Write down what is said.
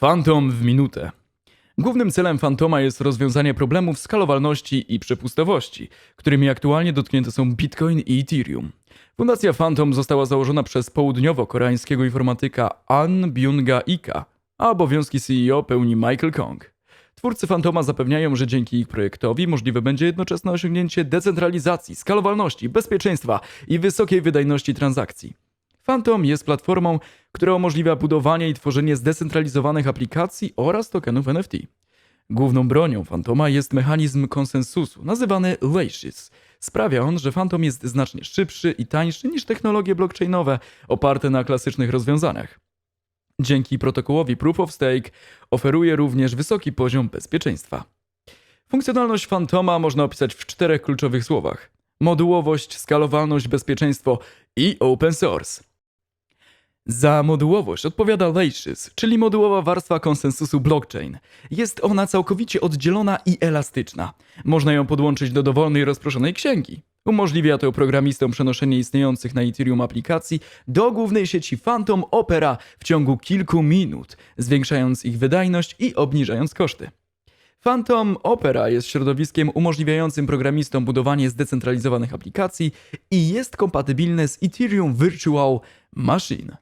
Phantom w minutę. Głównym celem Fantoma jest rozwiązanie problemów skalowalności i przepustowości, którymi aktualnie dotknięte są Bitcoin i Ethereum. Fundacja Phantom została założona przez południowo-koreańskiego informatyka An Byung-ga Ika, a obowiązki CEO pełni Michael Kong. Twórcy Fantoma zapewniają, że dzięki ich projektowi możliwe będzie jednoczesne osiągnięcie decentralizacji, skalowalności, bezpieczeństwa i wysokiej wydajności transakcji. Phantom jest platformą, która umożliwia budowanie i tworzenie zdecentralizowanych aplikacji oraz tokenów NFT. Główną bronią Phantoma jest mechanizm konsensusu, nazywany Lashes. Sprawia on, że Phantom jest znacznie szybszy i tańszy niż technologie blockchainowe oparte na klasycznych rozwiązaniach. Dzięki protokołowi Proof of Stake oferuje również wysoki poziom bezpieczeństwa. Funkcjonalność Phantoma można opisać w czterech kluczowych słowach: modułowość, skalowalność, bezpieczeństwo i open source. Za modułowość odpowiada Lashes, czyli modułowa warstwa konsensusu blockchain. Jest ona całkowicie oddzielona i elastyczna. Można ją podłączyć do dowolnej rozproszonej księgi. Umożliwia to programistom przenoszenie istniejących na Ethereum aplikacji do głównej sieci Phantom Opera w ciągu kilku minut, zwiększając ich wydajność i obniżając koszty. Phantom Opera jest środowiskiem umożliwiającym programistom budowanie zdecentralizowanych aplikacji i jest kompatybilne z Ethereum Virtual Machine.